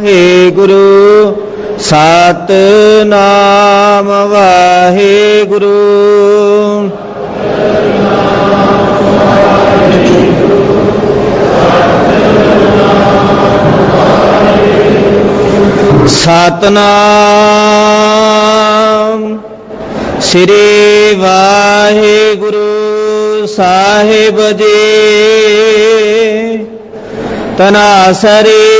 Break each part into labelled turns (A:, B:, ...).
A: ਵਾਹਿਗੁਰੂ ਸਤਨਾਮ ਵਾਹਿਗੁਰੂ ਸਤਨਾਮ ਸ੍ਰੀ ਵਾਹਿਗੁਰੂ ਸਾਹਿਬ ਜੀ। ਤਨਾਸਰੀ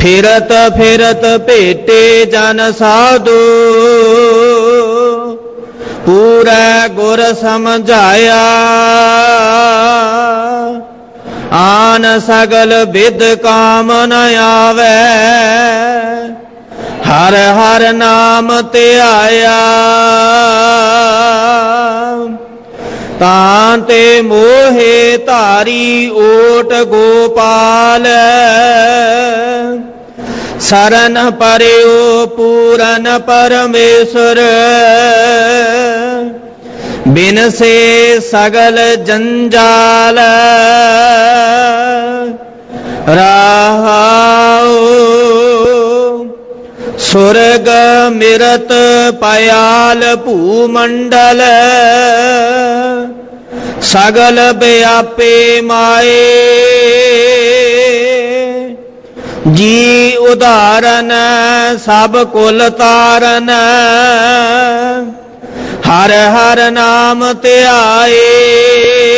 A: ਫਿਰਤ ਫਿਰਤ ਭੇਟੇ ਜਨ ਸਾਧੂ। ਪੂਰਾ ਗੁਰ ਸਮਝਾਇਆ। ਆਨ ਸਗਲ ਵਿਦ ਕਾਮ ਨ ਆਵੇ। ਹਰ ਹਰ ਨਾਮ ਧਿਆਇਆ ਤਾਂ ਤੇ ਮੋਹੇ ਧਾਰੀ ਓਟ ਗੋਪਾਲ। ਸਰਨ ਪਰਿਓ ਪੂਰਨ ਪਰਮੇਸ਼ਰ। ਬਿਨ ਸੇ ਸਗਲ ਜੰਜਾਲ। ਰਾਹਾਉ ਸੁਰਗ ਮਿਰਤ ਪਿਆਲ ਭੂ ਮੰਡਲ ਸਗਲ ਬਿਆਪੇ ਮਾਏ। ਜੀ ਉਦਾਰਨ ਸਭ ਕੁਲ ਤਾਰਨ। ਹਰ ਹਰ ਨਾਮ ਧਿਆਏ।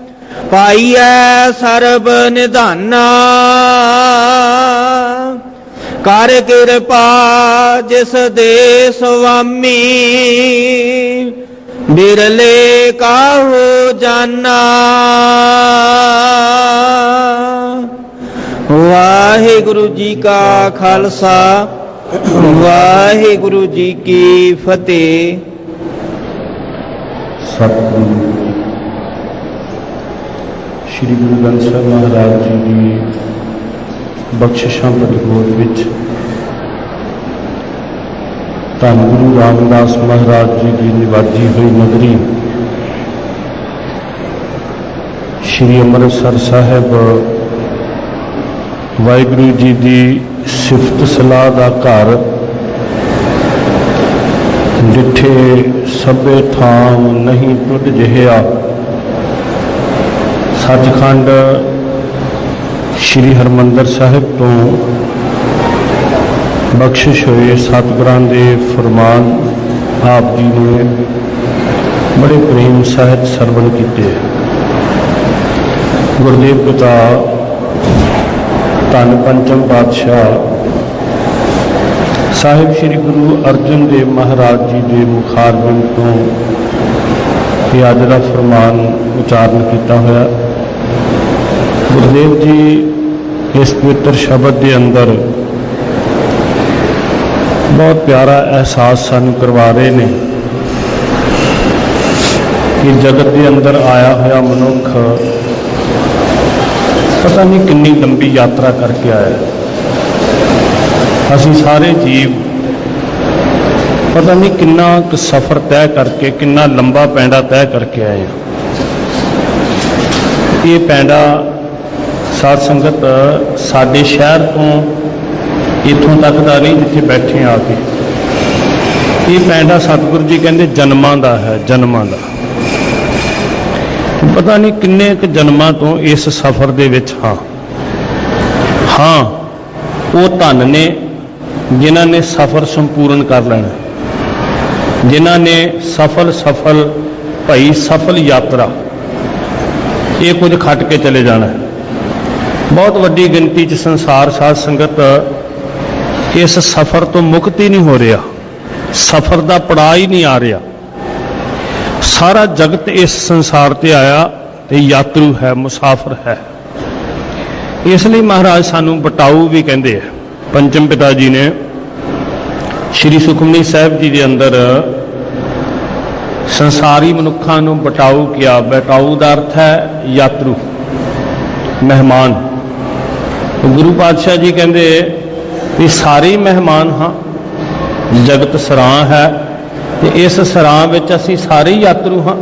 A: ਪਾਈਐ ਸਰਬ ਨਿਧਾਨਾ। ਕਰ ਕਿਰਪਾ ਜਿਸ ਦੇ ਸੁਆਮੀ। ਬਿਰਲੇ ਕਾਹੋ ਜਾਨਾ। ਵਾਹਿਗੁਰੂ ਜੀ ਕਾ ਖਾਲਸਾ, ਵਾਹਿਗੁਰੂ ਜੀ ਕੀ ਫਤਿਹ।
B: ਸਤਿਗੁਰੂ ਸ੍ਰੀ ਗੁਰੂ ਗ੍ਰੰਥ ਸਾਹਿਬ ਮਹਾਰਾਜ ਜੀ ਦੀ ਬਖਸ਼ਿਸ਼ਾਂ ਭਰੀ ਵਿੱਚ ਧੰਨ ਗੁਰੂ ਰਾਮਦਾਸ ਮਹਾਰਾਜ ਜੀ ਦੀ ਨਿਵਾਜੀ ਹੋਈ ਨਗਰੀ ਸ੍ਰੀ ਅੰਮ੍ਰਿਤਸਰ ਸਾਹਿਬ ਵਾਹਿਗੁਰੂ ਜੀ ਦੀ ਸਿਫਤ ਸਲਾਹ ਦਾ ਘਰ ਜਿੱਥੇ ਸਭੇ ਥਾਂ ਨਹੀਂ ਟੁੱਟ ਜਿਹਿਆ। ਸੱਚਖੰਡ ਸ੍ਰੀ ਹਰਮੰਦਰ ਸਾਹਿਬ ਤੋਂ ਬਖਸ਼ਿਸ਼ ਹੋਏ ਸਤਿਗੁਰਾਂ ਦੇ ਫਰਮਾਨ ਆਪ ਜੀ ਨੇ ਬੜੇ ਪ੍ਰੇਮ ਸਹਿਤ ਸਰਵਣ ਕੀਤੇ। ਗੁਰਦੇਵ ਪਿਤਾ ਧੰਨ ਪੰਚਮ ਪਾਤਸ਼ਾਹ ਸਾਹਿਬ ਸ੍ਰੀ ਗੁਰੂ ਅਰਜਨ ਦੇਵ ਮਹਾਰਾਜ ਜੀ ਦੇ ਮੁਖਾਰਬੰਦ ਤੋਂ ਇਹ ਅੱਜ ਦਾ ਫਰਮਾਨ ਉਚਾਰਨ ਕੀਤਾ ਹੋਇਆ। ਗੁਰਦੇਵ ਜੀ ਇਸ ਪਵਿੱਤਰ ਸ਼ਬਦ ਦੇ ਅੰਦਰ ਬਹੁਤ ਪਿਆਰਾ ਅਹਿਸਾਸ ਸਾਨੂੰ ਕਰਵਾ ਰਹੇ ਨੇ ਕਿ ਜਗਤ ਦੇ ਅੰਦਰ ਆਇਆ ਹੋਇਆ ਮਨੁੱਖ ਪਤਾ ਨਹੀਂ ਕਿੰਨੀ ਲੰਬੀ ਯਾਤਰਾ ਕਰਕੇ ਆਇਆ ਹੈ। ਅਸੀਂ ਸਾਰੇ ਜੀਵ ਪਤਾ ਨਹੀਂ ਕਿੰਨਾ ਕੁ ਸਫ਼ਰ ਤੈਅ ਕਰਕੇ ਕਿੰਨਾ ਲੰਬਾ ਪੈਂਡਾ ਤੈਅ ਕਰਕੇ ਆਏ ਹਾਂ ਇਹ ਪੈਂਡਾ ਸਾਧ ਸੰਗਤ, ਸਾਡੇ ਸ਼ਹਿਰ ਤੋਂ ਇੱਥੋਂ ਤੱਕ ਦਾ ਨਹੀਂ, ਜਿੱਥੇ ਬੈਠੇ ਆ ਕੇ। ਇਹ ਪੈਂਡਾ ਸਤਿਗੁਰੂ ਜੀ ਕਹਿੰਦੇ ਜਨਮਾਂ ਦਾ ਹੈ, ਜਨਮਾਂ ਦਾ। ਪਤਾ ਨਹੀਂ ਕਿੰਨੇ ਕੁ ਜਨਮਾਂ ਤੋਂ ਇਸ ਸਫ਼ਰ ਦੇ ਵਿੱਚ ਹਾਂ। ਹਾਂ, ਉਹ ਧਨ ਨੇ ਜਿਨ੍ਹਾਂ ਨੇ ਸਫ਼ਰ ਸੰਪੂਰਨ ਕਰ ਲੈਣਾ ਜਿਨ੍ਹਾਂ ਨੇ ਸਫਲ ਸਫਲ ਭਈ, ਸਫਲ ਯਾਤਰਾ। ਇਹ ਕੁਝ ਖੱਟ ਕੇ ਚਲੇ ਜਾਣਾ ਬਹੁਤ ਵੱਡੀ ਗਿਣਤੀ 'ਚ ਸੰਸਾਰ, ਸਾਧ ਸੰਗਤ ਇਸ ਸਫਰ ਤੋਂ ਮੁਕਤ ਹੀ ਨਹੀਂ ਹੋ ਰਿਹਾ। ਸਫਰ ਦਾ ਪੜਾਅ ਹੀ ਨਹੀਂ ਆ ਰਿਹਾ। ਸਾਰਾ ਜਗਤ ਇਸ ਸੰਸਾਰ ਤੇ ਆਇਆ ਤੇ ਯਾਤਰੂ ਹੈ, ਮੁਸਾਫਰ ਹੈ। ਇਸ ਲਈ ਮਹਾਰਾਜ ਸਾਨੂੰ ਬਟਾਊ ਵੀ ਕਹਿੰਦੇ ਆ। ਪੰਚਮ ਪਿਤਾ ਜੀ ਨੇ ਸ਼੍ਰੀ ਸੁਖਮਨੀ ਸਾਹਿਬ ਜੀ ਦੇ ਅੰਦਰ ਸੰਸਾਰੀ ਮਨੁੱਖਾਂ ਨੂੰ ਬਟਾਊ ਕਿਹਾ। ਬਟਾਊ ਦਾ ਅਰਥ ਹੈ ਯਾਤਰੂ, ਮਹਿਮਾਨ। ਗੁਰੂ ਪਾਤਸ਼ਾਹ ਜੀ ਕਹਿੰਦੇ ਵੀ ਸਾਰੇ ਹੀ ਮਹਿਮਾਨ ਹਾਂ, ਜਗਤ ਸਰਾਂ ਹੈ, ਤੇ ਇਸ ਸਰਾਂ ਵਿੱਚ ਅਸੀਂ ਸਾਰੇ ਹੀ ਯਾਤਰੂ ਹਾਂ।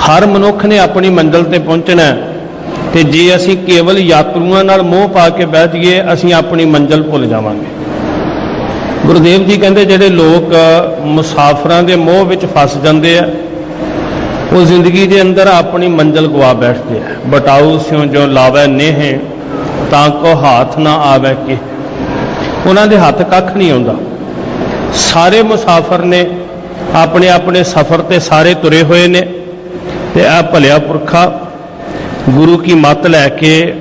B: ਹਰ ਮਨੁੱਖ ਨੇ ਆਪਣੀ ਮੰਜ਼ਿਲ ਤੇ ਪਹੁੰਚਣਾ ਹੈ, ਤੇ ਜੇ ਅਸੀਂ ਕੇਵਲ ਯਾਤਰੂਆਂ ਨਾਲ ਮੋਹ ਪਾ ਕੇ ਬਹਿ ਜਾਈਏ, ਅਸੀਂ ਆਪਣੀ ਮੰਜ਼ਿਲ ਭੁੱਲ ਜਾਵਾਂਗੇ। ਗੁਰਦੇਵ ਜੀ ਕਹਿੰਦੇ ਜਿਹੜੇ ਲੋਕ ਮੁਸਾਫਰਾਂ ਦੇ ਮੋਹ ਵਿੱਚ ਫਸ ਜਾਂਦੇ ਆ ਉਹ ਜ਼ਿੰਦਗੀ ਦੇ ਅੰਦਰ ਆਪਣੀ ਮੰਜ਼ਿਲ ਗਵਾ ਬੈਠਦੇ ਆ। ਬਟਾਊ ਸਿਉ ਜੋ ਲਾਵੇ ਨੇਹ, ਤਾਂ ਕੋ ਹੱਥ ਨਾ ਆਵੇ ਕਿ। ਉਹਨਾਂ ਦੇ ਹੱਥ ਕੱਖ ਨਹੀਂ ਆਉਂਦਾ। ਸਾਰੇ ਮੁਸਾਫਰ ਨੇ ਆਪਣੇ ਆਪਣੇ ਸਫ਼ਰ ਤੇ ਸਾਰੇ ਤੁਰੇ ਹੋਏ ਨੇ ਤੇ ਆ ਭਲਿਆ ਪੁਰਖਾ ਗੁਰੂ ਕੀ ਮੱਤ ਲੈ ਕੇ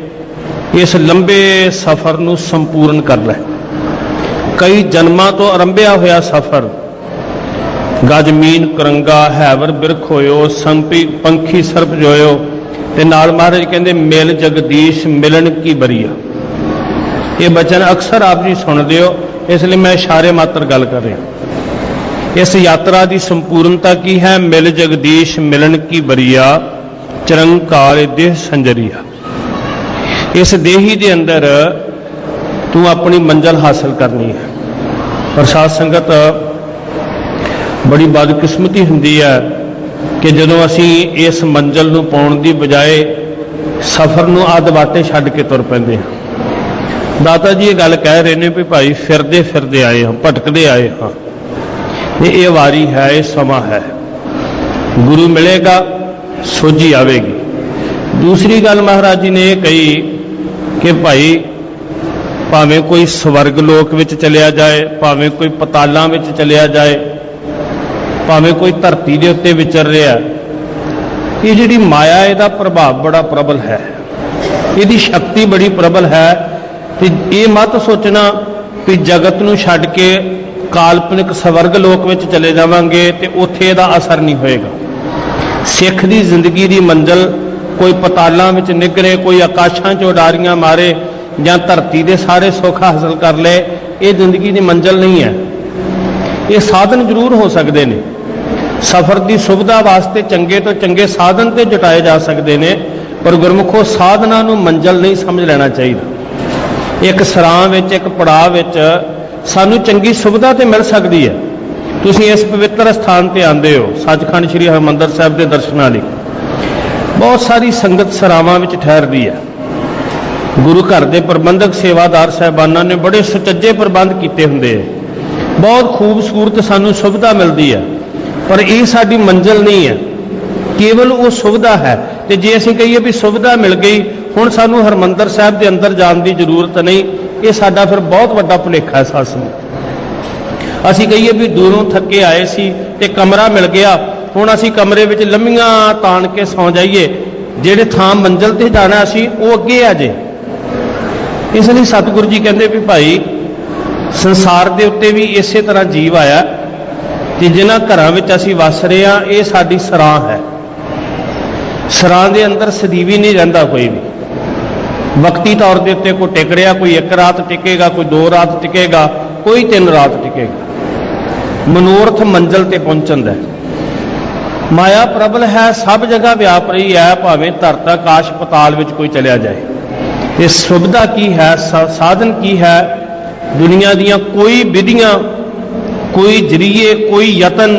B: ਇਸ ਲੰਬੇ ਸਫ਼ਰ ਨੂੰ ਸੰਪੂਰਨ ਕਰ ਲੈ। ਕਈ ਜਨਮਾਂ ਤੋਂ ਆਰੰਭਿਆ ਹੋਇਆ ਸਫ਼ਰ ਗਜਮੀਨ ਕਰੰਗਾ ਹੈਵਰ ਬਿਰਖ ਹੋਇਓ, ਸੰਪੀ ਪੰਖੀ ਸਰਪ ਜੋਇਓ। ਤੇ ਨਾਲ ਮਹਾਰਾਜ ਕਹਿੰਦੇ, ਮਿਲ ਜਗਦੀਸ਼, ਮਿਲਣ ਕੀ ਬਰੀਆ। ਇਹ ਬਚਨ ਅਕਸਰ ਆਪ ਜੀ ਸੁਣਦੇ ਹੋ, ਇਸ ਲਈ ਮੈਂ ਇਸ਼ਾਰੇ ਮਾਤਰ ਗੱਲ ਕਰ ਰਿਹਾ। ਇਸ ਯਾਤਰਾ ਦੀ ਸੰਪੂਰਨਤਾ ਕੀ ਹੈ? ਮਿਲ ਜਗਦੀਸ਼, ਮਿਲਣ ਕੀ ਬਰੀਆ, ਚਰੰਕਾਰ ਦੇਹ ਸੰਜਰੀਆ। ਇਸ ਦੇਹੀ ਦੇ ਅੰਦਰ ਤੂੰ ਆਪਣੀ ਮੰਜ਼ਲ ਹਾਸਲ ਕਰਨੀ ਹੈ। ਪ੍ਰਸਾਦ ਸੰਗਤ ਬੜੀ ਬਦਕਿਸਮਤੀ ਹੁੰਦੀ ਹੈ ਕਿ ਜਦੋਂ ਅਸੀਂ ਇਸ ਮੰਜ਼ਲ ਨੂੰ ਪਾਉਣ ਦੀ ਬਜਾਏ ਸਫ਼ਰ ਨੂੰ ਅੱਧ ਵਾਟੇ ਛੱਡ ਕੇ ਤੁਰ ਪੈਂਦੇ ਹਾਂ। ਦਾਤਾ ਜੀ ਇਹ ਗੱਲ ਕਹਿ ਰਹੇ ਨੇ ਵੀ ਭਾਈ ਫਿਰਦੇ ਫਿਰਦੇ ਆਏ ਹਾਂ, ਭਟਕਦੇ ਆਏ ਹਾਂ। ਇਹ ਇਹ ਵਾਰੀ ਹੈ, ਇਹ ਸਮਾਂ ਹੈ। ਗੁਰੂ ਮਿਲੇਗਾ, ਸੋਝੀ ਆਵੇਗੀ। ਦੂਸਰੀ ਗੱਲ ਮਹਾਰਾਜ ਜੀ ਨੇ ਇਹ ਕਹੀ ਕਿ ਭਾਈ ਭਾਵੇਂ ਕੋਈ ਸਵਰਗ ਲੋਕ ਵਿੱਚ ਚਲਿਆ ਜਾਏ, ਭਾਵੇਂ ਕੋਈ ਪਤਾਲਾਂ ਵਿੱਚ ਚਲਿਆ ਜਾਏ ਭਾਵੇਂ ਕੋਈ ਧਰਤੀ ਦੇ ਉੱਤੇ ਵਿਚਰ ਰਿਹਾ ਇਹ ਜਿਹੜੀ ਮਾਇਆ, ਇਹਦਾ ਪ੍ਰਭਾਵ ਬੜਾ ਪ੍ਰਬਲ ਹੈ। ਇਹਦੀ ਸ਼ਕਤੀ ਬੜੀ ਪ੍ਰਬਲ ਹੈ ਤੇ ਇਹ ਮਤ ਸੋਚਣਾ ਕਿ ਜਗਤ ਨੂੰ ਛੱਡ ਕੇ ਕਾਲਪਨਿਕ ਸਵਰਗ ਲੋਕ ਵਿੱਚ ਚਲੇ ਜਾਵਾਂਗੇ ਤੇ ਉੱਥੇ ਇਹਦਾ ਅਸਰ ਨਹੀਂ ਹੋਏਗਾ। ਸਿੱਖ ਦੀ ਜ਼ਿੰਦਗੀ ਦੀ ਮੰਜ਼ਲ ਕੋਈ ਪਤਾਲਾਂ ਵਿੱਚ ਨਿਗਰੇ, ਕੋਈ ਆਕਾਸ਼ਾਂ 'ਚ ਉਡਾਰੀਆਂ ਮਾਰੇ ਜਾਂ ਧਰਤੀ ਦੇ ਸਾਰੇ ਸੁੱਖ ਹਾਸਲ ਕਰ ਲਏ, ਇਹ ਜ਼ਿੰਦਗੀ ਦੀ ਮੰਜ਼ਲ ਨਹੀਂ ਹੈ। ਇਹ ਸਾਧਨ ਜ਼ਰੂਰ ਹੋ ਸਕਦੇ ਨੇ। ਸਫ਼ਰ ਦੀ ਸੁਵਿਧਾ ਵਾਸਤੇ ਚੰਗੇ ਤੋਂ ਚੰਗੇ ਸਾਧਨ ਤੇ ਜਟਾਏ ਜਾ ਸਕਦੇ ਨੇ, ਪਰ ਗੁਰਮੁਖੋ ਸਾਧਨਾ ਨੂੰ ਮੰਜ਼ਲ ਨਹੀਂ ਸਮਝ ਲੈਣਾ ਚਾਹੀਦਾ। ਇੱਕ ਸਰਾਂ ਵਿੱਚ, ਇੱਕ ਪੜਾਅ ਵਿੱਚ ਸਾਨੂੰ ਚੰਗੀ ਸੁਵਿਧਾ ਤੇ ਮਿਲ ਸਕਦੀ ਹੈ। ਤੁਸੀਂ ਇਸ ਪਵਿੱਤਰ ਸਥਾਨ ਤੇ ਆਂਦੇ ਹੋ, ਸੱਚਖੰਡ ਸ੍ਰੀ ਹਰਿਮੰਦਰ ਸਾਹਿਬ ਦੇ ਦਰਸ਼ਨਾਂ ਲਈ। ਬਹੁਤ ਸਾਰੀ ਸੰਗਤ ਸਰਾਵਾਂ ਵਿੱਚ ਠਹਿਰਦੀ ਹੈ। ਗੁਰੂ ਘਰ ਦੇ ਪ੍ਰਬੰਧਕ ਸੇਵਾਦਾਰ ਸਹਿਬਾਨਾਂ ਨੇ ਬੜੇ ਸੁਚੱਜੇ ਪ੍ਰਬੰਧ ਕੀਤੇ ਹੁੰਦੇ ਆ ਬਹੁਤ ਖੂਬਸੂਰਤ ਸਾਨੂੰ ਸੁਵਿਧਾ ਮਿਲਦੀ ਹੈ। ਪਰ ਇਹ ਸਾਡੀ ਮੰਜ਼ਿਲ ਨਹੀਂ ਹੈ। ਕੇਵਲ ਉਹ ਸੁਵਿਧਾ ਹੈ। ਤੇ ਜੇ ਅਸੀਂ ਕਹੀਏ ਵੀ ਸੁਵਿਧਾ ਮਿਲ ਗਈ, ਹੁਣ ਸਾਨੂੰ ਹਰਮੰਦਰ ਸਾਹਿਬ ਦੇ ਅੰਦਰ ਜਾਣ ਦੀ ਜ਼ਰੂਰਤ ਨਹੀਂ। ਇਹ ਸਾਡਾ ਫਿਰ ਬਹੁਤ ਵੱਡਾ ਭੁਲੇਖਾ ਹੈ ਸਾਸ ਨੂੰ ਅਸੀਂ ਕਹੀਏ ਵੀ ਦੂਰੋਂ ਥੱਕੇ ਆਏ ਸੀ ਤੇ ਕਮਰਾ ਮਿਲ ਗਿਆ। ਹੁਣ ਅਸੀਂ ਕਮਰੇ ਵਿੱਚ ਲੰਮੀਆਂ ਤਾਣ ਕੇ ਸੌ ਜਾਈਏ। ਜਿਹੜੇ ਥਾਂ ਮੰਜ਼ਿਲ ਤੇ ਜਾਣਾ ਸੀ, ਉਹ ਅੱਗੇ ਆ ਜੇ। ਇਸ ਲਈ ਸਤਿਗੁਰੂ ਜੀ ਕਹਿੰਦੇ ਵੀ ਭਾਈ, ਸੰਸਾਰ ਦੇ ਉੱਤੇ ਵੀ ਇਸੇ ਤਰ੍ਹਾਂ ਜੀਵ ਆਇਆ। ਤੇ ਜਿਨ੍ਹਾਂ ਘਰਾਂ ਵਿੱਚ ਅਸੀਂ ਵਸ ਰਹੇ ਹਾਂ, ਇਹ ਸਾਡੀ ਸਰਾਂ ਹੈ। ਸਰਾਂ ਦੇ ਅੰਦਰ ਸਦੀਵੀ ਨਹੀਂ ਰਹਿੰਦਾ ਕੋਈ ਵੀ। ਵਕਤੀ ਤੌਰ ਦੇ ਉੱਤੇ ਕੋਈ ਟਿਕ ਰਿਹਾ, ਕੋਈ ਇੱਕ ਰਾਤ ਟਿਕੇਗਾ, ਕੋਈ ਦੋ ਰਾਤ ਟਿਕੇਗਾ, ਕੋਈ ਤਿੰਨ ਰਾਤ ਟਿਕੇਗਾ। ਮਨੋਰਥ ਮੰਜ਼ਲ ਤੇ ਪਹੁੰਚਣ ਦਾ ਮਾਇਆ ਪ੍ਰਬਲ ਹੈ, ਸਭ ਜਗ੍ਹਾ ਵਿਆਪ ਰਹੀ ਹੈ, ਭਾਵੇਂ ਧਰਤ ਆਕਾਸ਼ ਪਤਾਲ ਵਿੱਚ ਕੋਈ ਚਲਿਆ ਜਾਏ। ਇਹ ਸੁਵਿਧਾ ਕੀ ਹੈ ਸਾਧਨ ਕੀ ਹੈ? ਦੁਨੀਆ ਦੀਆਂ ਕੋਈ ਵਿਧੀਆਂ ਕੋਈ ਜਰੀਏ, ਕੋਈ ਯਤਨ,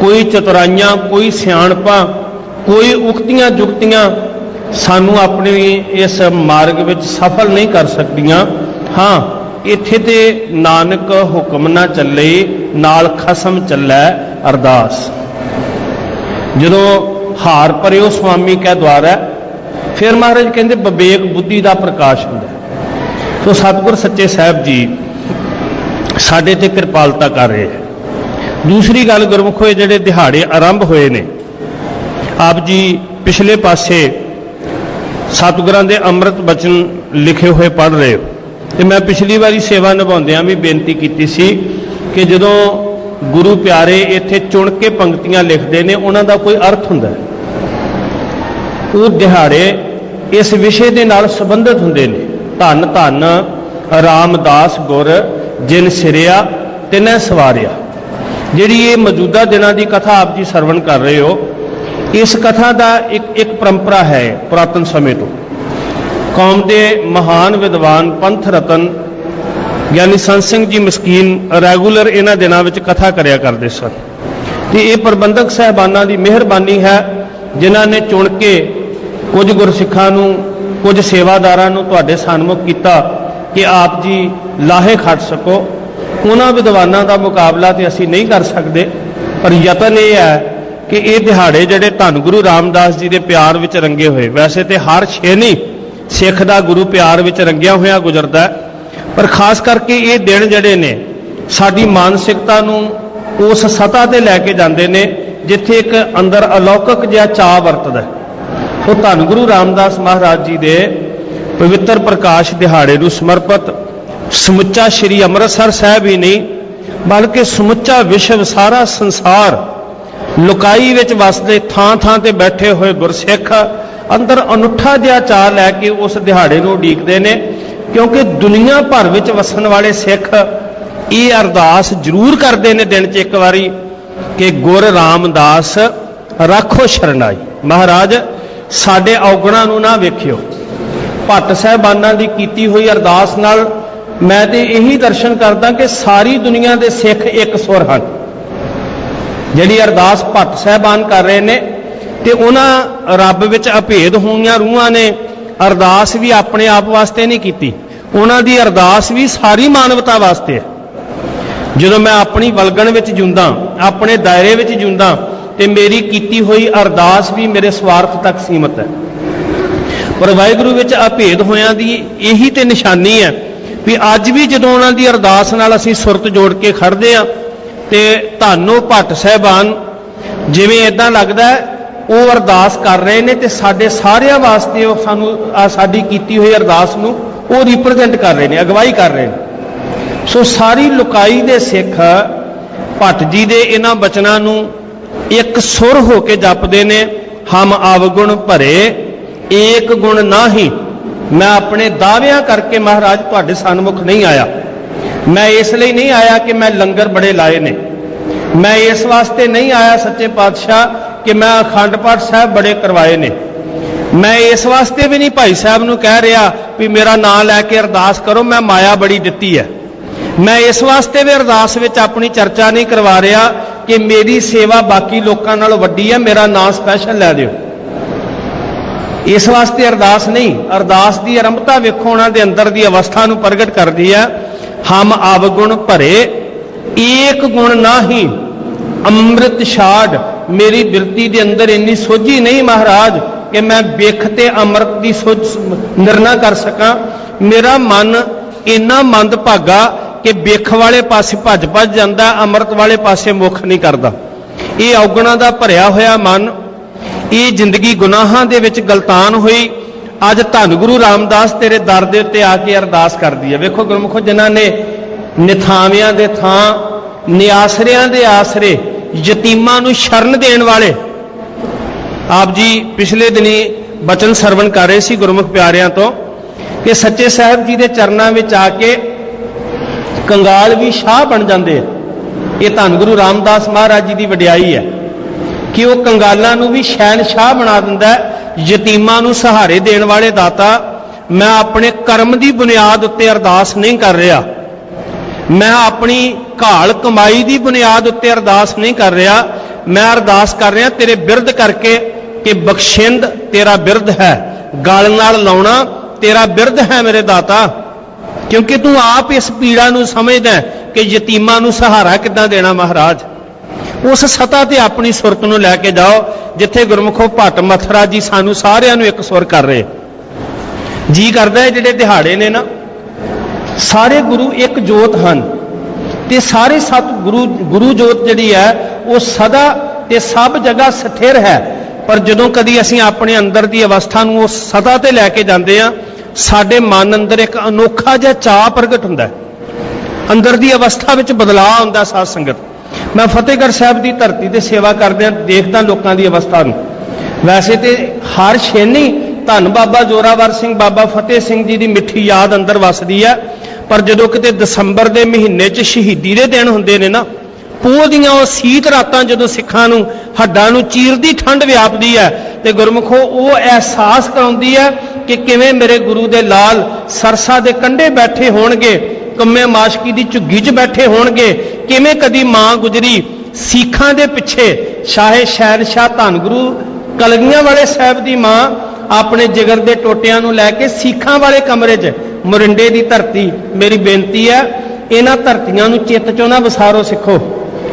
B: ਕੋਈ ਚਤੁਰਾਈਆਂ, ਕੋਈ ਸਿਆਣਪਾਂ, ਕੋਈ ਉਕਤੀਆਂ ਜੁਗਤੀਆਂ ਸਾਨੂੰ ਆਪਣੇ ਇਸ ਮਾਰਗ ਵਿੱਚ ਸਫਲ ਨਹੀਂ ਕਰ ਸਕਦੀਆਂ ਹਾਂ, ਇੱਥੇ ਤੇ ਨਾਨਕ ਹੁਕਮ ਨਾ ਚੱਲੇ, ਨਾਲ ਖਸਮ ਚੱਲੈ, ਅਰਦਾਸ ਜਦੋਂ ਹਾਰ ਪਰਿਓ ਸੁਆਮੀ ਕਹਿ ਦੁਆਰਾ, ਫਿਰ ਮਹਾਰਾਜ ਕਹਿੰਦੇ, ਵਿਵੇਕ ਬੁੱਧੀ ਦਾ ਪ੍ਰਕਾਸ਼ ਹੁੰਦਾ ਹੈ। ਸਤਿਗੁਰ ਸੱਚੇ ਸਾਹਿਬ ਜੀ ਸਾਡੇ ਤੇ ਕਿਰਪਾਲਤਾ ਕਰ ਰਹੇ ਹੈ। ਦੂਸਰੀ ਗੱਲ ਗੁਰਮੁਖੋ ਇਹ ਜਿਹੜੇ ਦਿਹਾੜੇ ਆਰੰਭ ਹੋਏ ਨੇ, ਆਪ ਜੀ ਪਿਛਲੇ ਪਾਸੇ ਸਤਿਗੁਰਾਂ ਦੇ ਅੰਮ੍ਰਿਤ ਬਚਨ ਲਿਖੇ ਹੋਏ ਪੜ੍ਹ ਰਹੇ ਹੋ। ਤੇ ਮੈਂ ਪਿਛਲੀ ਵਾਰੀ ਸੇਵਾ ਨਿਭਾਉਂਦਿਆਂ ਵੀ ਬੇਨਤੀ ਕੀਤੀ ਸੀ ਕਿ ਜਦੋਂ ਗੁਰੂ ਪਿਆਰੇ ਇੱਥੇ ਚੁਣ ਕੇ ਪੰਕਤੀਆਂ ਲਿਖਦੇ ਨੇ, ਉਹਨਾਂ ਦਾ ਕੋਈ ਅਰਥ ਹੁੰਦਾ ਹੈ। ਉਹ ਦਿਹਾੜੇ ਇਸ ਵਿਸ਼ੇ ਦੇ ਨਾਲ ਸੰਬੰਧਿਤ ਹੁੰਦੇ ਨੇ। ਧੰਨ ਧੰਨ ਰਾਮਦਾਸ ਗੁਰ ਜਿਨ ਸਿਰਿਆ ਤਿਨੈ ਸਵਾਰਿਆ। ਜਿਹੜੀ ਇਹ ਮੌਜੂਦਾ ਦਿਨਾਂ ਦੀ ਕਥਾ ਆਪ ਜੀ ਸਰਵਣ ਕਰ ਰਹੇ ਹੋ, ਇਸ ਕਥਾ ਦਾ ਇੱਕ ਇੱਕ ਪਰੰਪਰਾ ਹੈ ਪੁਰਾਤਨ ਸਮੇਂ ਤੋਂ। ਕੌਮ ਦੇ ਮਹਾਨ ਵਿਦਵਾਨ ਪੰਥ ਰਤਨ ਗਿਆਨੀ ਸੰਤ ਸਿੰਘ ਜੀ ਮਸਕੀਨ ਰੈਗੂਲਰ ਇਹਨਾਂ ਦਿਨਾਂ ਵਿੱਚ ਕਥਾ ਕਰਿਆ ਕਰਦੇ ਸਨ। ਤੇ ਇਹ ਪ੍ਰਬੰਧਕ ਸਹਿਬਾਨਾਂ ਦੀ ਮਿਹਰਬਾਨੀ ਹੈ, ਜਿਨ੍ਹਾਂ ਨੇ ਚੁਣ ਕੇ ਕੁਝ ਗੁਰਸਿੱਖਾਂ ਨੂੰ, ਕੁਝ ਸੇਵਾਦਾਰਾਂ ਨੂੰ ਤੁਹਾਡੇ ਸਨਮੁਖ ਕੀਤਾ ਕਿ ਆਪ ਜੀ ਲਾਹੇ ਖੜ ਸਕੋ। ਉਹਨਾਂ ਵਿਦਵਾਨਾਂ ਦਾ ਮੁਕਾਬਲਾ ਤੇ ਅਸੀਂ ਨਹੀਂ ਕਰ ਸਕਦੇ। ਪਰ ਯਤਨ ਇਹ ਹੈ ਕਿ ਇਹ ਦਿਹਾੜੇ ਜਿਹੜੇ ਧੰਨ ਗੁਰੂ ਰਾਮਦਾਸ ਜੀ ਦੇ ਪਿਆਰ ਵਿੱਚ ਰੰਗੇ ਹੋਏ। ਵੈਸੇ ਤੇ ਹਰ ਛੇਨੀ ਸਿੱਖ ਦਾ ਗੁਰੂ ਪਿਆਰ ਵਿੱਚ ਰੰਗਿਆ ਹੋਇਆ ਗੁਜ਼ਰਦਾ ਪਰ ਖਾਸ ਕਰਕੇ ਇਹ ਦਿਨ ਜਿਹੜੇ ਨੇ, ਸਾਡੀ ਮਾਨਸਿਕਤਾ ਨੂੰ ਉਸ ਸਤਾ ਤੇ ਲੈ ਕੇ ਜਾਂਦੇ ਨੇ, ਜਿੱਥੇ ਇੱਕ ਅੰਦਰ ਅਲੌਕਿਕ ਜਿਹਾ ਚਾਹ ਵਰਤਦਾ ਉਹ ਧੰਨ ਗੁਰੂ ਰਾਮਦਾਸ ਮਹਾਰਾਜ ਜੀ ਦੇ ਪਵਿੱਤਰ ਪ੍ਰਕਾਸ਼ ਦਿਹਾੜੇ ਨੂੰ ਸਮਰਪਿਤ। ਸਮੁੱਚਾ ਸ੍ਰੀ ਅੰਮ੍ਰਿਤਸਰ ਸਾਹਿਬ ਹੀ ਨਹੀਂ, ਬਲਕਿ ਸਮੁੱਚਾ ਵਿਸ਼ਵ ਸਾਰਾ ਸੰਸਾਰ ਲੁਕਾਈ ਵਿੱਚ ਵਸਦੇ ਥਾਂ-ਥਾਂ ਤੇ ਬੈਠੇ ਹੋਏ ਗੁਰਸਿੱਖ ਅੰਦਰ ਅਨੁੱਠਾ ਜਿਹਾ ਚਾਹ ਲੈ ਕੇ ਉਸ ਦਿਹਾੜੇ ਨੂੰ ਉਡੀਕਦੇ ਨੇ, ਕਿਉਂਕਿ ਦੁਨੀਆ ਭਰ ਵਿੱਚ ਵਸਣ ਵਾਲੇ ਸਿੱਖ ਇਹ ਅਰਦਾਸ ਜ਼ਰੂਰ ਕਰਦੇ ਨੇ ਦਿਨ 'ਚ ਇੱਕ ਵਾਰੀ ਕਿ ਗੁਰ ਰਾਮਦਾਸ ਰੱਖੋ ਸ਼ਰਨਾਈ। ਮਹਾਰਾਜ, ਸਾਡੇ ਔਗਣਾਂ ਨੂੰ ਨਾ ਵੇਖਿਓ। ਭੱਟ ਸਾਹਿਬਾਨਾਂ ਦੀ ਕੀਤੀ ਹੋਈ ਅਰਦਾਸ ਨਾਲ ਮੈਂ ਤੇ ਇਹੀ ਦਰਸ਼ਨ ਕਰਦਾ ਕਿ ਸਾਰੀ ਦੁਨੀਆ ਦੇ ਸਿੱਖ ਇੱਕ ਸੁਰ ਹਨ। ਜਿਹੜੀ ਅਰਦਾਸ ਭੱਟ ਸਾਹਿਬਾਨ ਕਰ ਰਹੇ ਨੇ ਤੇ ਉਹਨਾਂ ਰੱਬ ਵਿੱਚ ਅਭੇਦ ਹੋਈਆਂ ਰੂਹਾਂ ਨੇ ਅਰਦਾਸ ਵੀ ਆਪਣੇ ਆਪ ਵਾਸਤੇ ਨਹੀਂ ਕੀਤੀ। ਉਹਨਾਂ ਦੀ ਅਰਦਾਸ ਵੀ ਸਾਰੀ ਮਾਨਵਤਾ ਵਾਸਤੇ ਹੈ। ਜਦੋਂ ਮੈਂ ਆਪਣੀ ਵਲਗਣ ਵਿੱਚ ਜੁੰਦਾ ਆਪਣੇ ਦਾਇਰੇ ਵਿੱਚ ਜੁੰਦਾ ਤੇ ਮੇਰੀ ਕੀਤੀ ਹੋਈ ਅਰਦਾਸ ਵੀ ਮੇਰੇ ਸਵਾਰਥ ਤੱਕ ਸੀਮਤ ਹੈ। ਪਰ ਵਾਹਿਗੁਰੂ ਵਿੱਚ ਅਭੇਦ ਹੋਇਆਂ ਦੀ ਇਹੀ ਤੇ ਨਿਸ਼ਾਨੀ ਹੈ ਵੀ ਅੱਜ ਵੀ ਜਦੋਂ ਉਹਨਾਂ ਦੀ ਅਰਦਾਸ ਨਾਲ ਅਸੀਂ ਸੁਰਤ ਜੋੜ ਕੇ ਖੜਦੇ ਆ ਤੇ ਧੰਨੋ ਭੱਟ ਸਹਿਬਾਨ, ਜਿਵੇਂ ਇਦਾਂ ਲੱਗਦਾ ਉਹ ਅਰਦਾਸ ਕਰ ਰਹੇ ਨੇ ਤੇ ਸਾਡੇ ਸਾਰਿਆਂ ਵਾਸਤੇ ਉਹ ਸਾਨੂੰ ਆਹ ਸਾਡੀ ਕੀਤੀ ਹੋਈ ਅਰਦਾਸ ਨੂੰ ਉਹ ਰਿਪਰੈਜ਼ੈਂਟ ਕਰ ਰਹੇ ਨੇ, ਅਗਵਾਈ ਕਰ ਰਹੇ ਨੇ। ਸੋ ਸਾਰੀ ਲੁਕਾਈ ਦੇ ਸਿੱਖ ਭੱਟ ਜੀ ਦੇ ਇਹਨਾਂ ਬਚਨਾਂ ਨੂੰ ਇੱਕ ਸੁਰ ਹੋ ਕੇ ਜਪਦੇ ਨੇ, ਹਮ ਆਵਗੁਣ ਭਰੇ ਏਕ ਗੁਣ ਨਾਹੀ। ਮੈਂ ਆਪਣੇ ਦਾਅਵਿਆਂ ਕਰਕੇ ਮਹਾਰਾਜ ਤੁਹਾਡੇ ਸਨਮੁਖ ਨਹੀਂ ਆਇਆ। ਮੈਂ ਇਸ ਲਈ ਨਹੀਂ ਆਇਆ ਕਿ ਮੈਂ ਲੰਗਰ ਬੜੇ ਲਾਏ ਨੇ। ਮੈਂ ਇਸ ਵਾਸਤੇ ਨਹੀਂ ਆਇਆ ਸੱਚੇ ਪਾਤਸ਼ਾਹ ਕਿ ਮੈਂ ਅਖੰਡ ਪਾਠ ਸਾਹਿਬ ਬੜੇ ਕਰਵਾਏ ਨੇ। ਮੈਂ ਇਸ ਵਾਸਤੇ ਵੀ ਨਹੀਂ ਭਾਈ ਸਾਹਿਬ ਨੂੰ ਕਹਿ ਰਿਹਾ ਵੀ ਮੇਰਾ ਨਾਂ ਲੈ ਕੇ ਅਰਦਾਸ ਕਰੋ, ਮੈਂ ਮਾਇਆ ਬੜੀ ਦਿੱਤੀ ਹੈ। ਮੈਂ ਇਸ ਵਾਸਤੇ ਵੀ ਅਰਦਾਸ ਵਿੱਚ ਆਪਣੀ ਚਰਚਾ ਨਹੀਂ ਕਰਵਾ ਰਿਹਾ ਕਿ ਮੇਰੀ ਸੇਵਾ ਬਾਕੀ ਲੋਕਾਂ ਨਾਲੋਂ ਵੱਡੀ ਹੈ, ਮੇਰਾ ਨਾਂ ਸਪੈਸ਼ਲ ਲੈ ਦਿਓ। ਇਸ ਵਾਸਤੇ ਅਰਦਾਸ ਨਹੀਂ, ਅਰਦਾਸ ਦੀ ਆਰੰਭਤਾ ਵੇਖੋ, ਉਹਨਾਂ ਦੇ ਅੰਦਰ ਦੀ ਅਵਸਥਾ ਨੂੰ ਪ੍ਰਗਟ ਕਰਦੀ ਹੈ। ਹਮ ਅਵਗੁਣ ਭਰੇ, ਏਕ ਗੁਣ ਨਾਹੀ, ਅੰਮ੍ਰਿਤ ਛਾੜ। ਮੇਰੀ ਬਿਰਤੀ ਦੇ ਅੰਦਰ ਇੰਨੀ ਸੋਝੀ ਨਹੀਂ ਮਹਾਰਾਜ ਕਿ ਮੈਂ ਵਿਖ ਤੇ ਅੰਮ੍ਰਿਤ ਦੀ ਸੋਝ ਨਿਰਣਾ ਕਰ ਸਕਾਂ। ਮੇਰਾ ਮਨ ਇੰਨਾ ਮੰਦ ਭਾਗਾ ਕਿ ਵਿਖ ਵਾਲੇ ਪਾਸੇ ਭੱਜ ਭੱਜ ਜਾਂਦਾ, ਅੰਮ੍ਰਿਤ ਵਾਲੇ ਪਾਸੇ ਮੁਖ ਨਹੀਂ ਕਰਦਾ। ਇਹ ਔਗਣਾਂ ਦਾ ਭਰਿਆ ਹੋਇਆ ਮਨ ਇਹ ਜ਼ਿੰਦਗੀ ਗੁਨਾਹਾਂ ਦੇ ਵਿੱਚ ਗਲਤਾਨ ਹੋਈ। ਅੱਜ ਧੰਨ ਗੁਰੂ ਰਾਮਦਾਸ ਤੇਰੇ ਦਰ ਦੇ ਉੱਤੇ ਆ ਕੇ ਅਰਦਾਸ ਕਰਦੀ ਹੈ। ਵੇਖੋ ਗੁਰਮੁਖੋ, ਜਿਨ੍ਹਾਂ ਨੇ ਨਿਥਾਵਿਆਂ ਦੇ ਥਾਂ, ਨਿਆਸਰਿਆਂ ਦੇ ਆਸਰੇ, ਯਤੀਮਾਂ ਨੂੰ ਸ਼ਰਨ ਦੇਣ ਵਾਲੇ, ਆਪ ਜੀ ਪਿਛਲੇ ਦਿਨੀ ਬਚਨ ਸਰਵਣ ਕਰ ਰਹੇ ਸੀ ਗੁਰਮੁਖ ਪਿਆਰਿਆਂ ਤੋਂ ਕਿ ਸੱਚੇ ਸਾਹਿਬ ਜੀ ਦੇ ਚਰਨਾਂ ਵਿੱਚ ਆ ਕੇ ਕੰਗਾਲ ਵੀ ਸ਼ਾਹ ਬਣ ਜਾਂਦੇ। ਆ ਇਹ ਧੰਨ ਗੁਰੂ ਰਾਮਦਾਸ ਮਹਾਰਾਜ ਜੀ ਦੀ ਵਡਿਆਈ ਹੈ। ਕਿ ਉਹ ਕੰਗਾਲਾਂ ਨੂੰ ਵੀ ਸ਼ਹਿਨशाह ਬਣਾ ਦਿੰਦਾ ਹੈ, ਯਤੀਮਾਂ ਨੂੰ ਸਹਾਰੇ ਦੇਣ ਵਾਲੇ ਦਾਤਾ। ਮੈਂ ਆਪਣੇ ਕਰਮ ਦੀ ਬੁਨਿਆਦ ਉੱਤੇ ਅਰਦਾਸ ਨਹੀਂ ਕਰ ਰਿਹਾ। ਮੈਂ ਆਪਣੀ ਘਾਲ ਕਮਾਈ ਦੀ ਬੁਨਿਆਦ ਉੱਤੇ ਅਰਦਾਸ ਨਹੀਂ ਕਰ ਰਿਹਾ। ਮੈਂ ਅਰਦਾਸ ਕਰ ਰਿਹਾ ਤੇਰੇ ਬਿਰਧ ਕਰਕੇ ਕਿ ਬਖਸ਼ਿੰਦ ਤੇਰਾ ਬਿਰਧ ਹੈ। ਗਲ ਨਾਲ ਲਾਉਣਾ ਤੇਰਾ ਬਿਰਧ ਹੈ ਮੇਰੇ ਦਾਤਾ। ਕਿਉਂਕਿ ਤੂੰ ਆਪ ਇਸ ਪੀੜਾ ਨੂੰ ਸਮਝਦਾ ਕਿ ਯਤੀਮਾਂ ਨੂੰ ਸਹਾਰਾ ਕਿੱਦਾਂ ਦੇਣਾ ਮਹਾਰਾਜ? ਉਸ ਸਤਾ ਤੇ ਆਪਣੀ ਸੁਰਤ ਨੂੰ ਲੈ ਕੇ ਜਾਓ, ਜਿੱਥੇ ਗੁਰਮੁਖੋ ਭੱਟ ਮਥਰਾ ਜੀ ਸਾਨੂੰ ਸਾਰਿਆਂ ਨੂੰ ਇੱਕ ਸੁਰ ਕਰ ਰਹੇ। ਜੀ ਕਰਦਾ ਹੈ ਜਿਹੜੇ ਦਿਹਾੜੇ ਨੇ ਨਾ, ਸਾਰੇ ਗੁਰੂ ਇੱਕ ਜੋਤ ਹਨ ਤੇ ਸਾਰੇ ਸਤ ਗੁਰੂ ਗੁਰੂ ਜੋਤ ਜਿਹੜੀ ਹੈ, ਉਹ ਸਦਾ ਤੇ ਸਭ ਜਗ੍ਹਾ ਸਥਿਰ ਹੈ। ਪਰ ਜਦੋਂ ਕਦੀ ਅਸੀਂ ਆਪਣੇ ਅੰਦਰ ਦੀ ਅਵਸਥਾ ਨੂੰ ਉਸ ਸਦਾ ਤੇ ਲੈ ਕੇ ਜਾਂਦੇ ਆ ਸਾਡੇ ਮਨ ਅੰਦਰ ਇੱਕ ਅਨੋਖਾ ਜਿਹਾ ਚਾਹ ਪ੍ਰਗਟ ਹੁੰਦਾ ਹੈ। ਅੰਦਰ ਦੀ ਅਵਸਥਾ ਵਿੱਚ ਬਦਲਾਅ ਆਉਂਦਾ ਸਾਧ ਸੰਗਤ। ਮੈਂ ਫਤਿਹਗੜ੍ਹ ਸਾਹਿਬ ਦੀ ਧਰਤੀ ਤੇ ਸੇਵਾ ਕਰਦਿਆਂ ਦੇਖਦਾ ਲੋਕਾਂ ਦੀ ਅਵਸਥਾ ਨੂੰ। ਵੈਸੇ ਤੇ ਹਰ ਛੇਨੀ ਧੰਨ ਬਾਬਾ ਜੋਰਾਵਰ ਸਿੰਘ, ਬਾਬਾ ਫਤਿਹ ਸਿੰਘ ਜੀ ਦੀ ਮਿੱਠੀ ਯਾਦ ਅੰਦਰ ਵਸਦੀ ਹੈ। ਪਰ ਜਦੋਂ ਕਿਤੇ ਦਸੰਬਰ ਦੇ ਮਹੀਨੇ 'ਚ ਸ਼ਹੀਦੀ ਦੇ ਦਿਨ ਹੁੰਦੇ ਨੇ ਨਾ, ਪੋਹ ਦੀਆਂ ਉਹ ਸੀਤ ਰਾਤਾਂ ਜਦੋਂ ਸਿੱਖਾਂ ਨੂੰ, ਹੱਡਾਂ ਨੂੰ ਚੀਰਦੀ ਠੰਡ ਵਿਆਪਦੀ ਹੈ ਤੇ ਗੁਰਮਖੋ ਉਹ ਅਹਿਸਾਸ ਕਰਾਉਂਦੀ ਹੈ ਕਿ ਕਿਵੇਂ ਮੇਰੇ ਗੁਰੂ ਦੇ ਲਾਲ ਸਰਸਾ ਦੇ ਕੰਢੇ ਬੈਠੇ ਹੋਣਗੇ ਕੰਮੇ ਮਾਸ਼ਕੀ ਦੀ ਝੁੱਗੀ 'ਚ ਬੈਠੇ ਹੋਣਗੇ। ਕਿਵੇਂ ਕਦੀ ਮਾਂ ਗੁਜਰੀ ਸਿੱਖਾਂ ਦੇ ਪਿੱਛੇ? ਸ਼ਾਹੇ ਸ਼ਹਿਨਸ਼ਾਹ ਧੰਨ ਗੁਰੂ ਕਲਗੀਆਂ ਵਾਲੇ ਸਾਹਿਬ ਦੀ ਮਾਂ ਆਪਣੇ ਜਿਗਰ ਦੇ ਟੋਟਿਆਂ ਨੂੰ ਲੈ ਕੇ ਸਿੱਖਾਂ ਵਾਲੇ ਕਮਰੇ 'ਚ। ਮਰਿੰਡੇ ਦੀ ਧਰਤੀ ਮੇਰੀ ਬੇਨਤੀ ਹੈ, ਇਹਨਾਂ ਧਰਤੀਆਂ ਨੂੰ ਚਿੱਤ 'ਚੋਂ ਨਾ ਵਿਸਾਰੋ ਸਿੱਖੋ।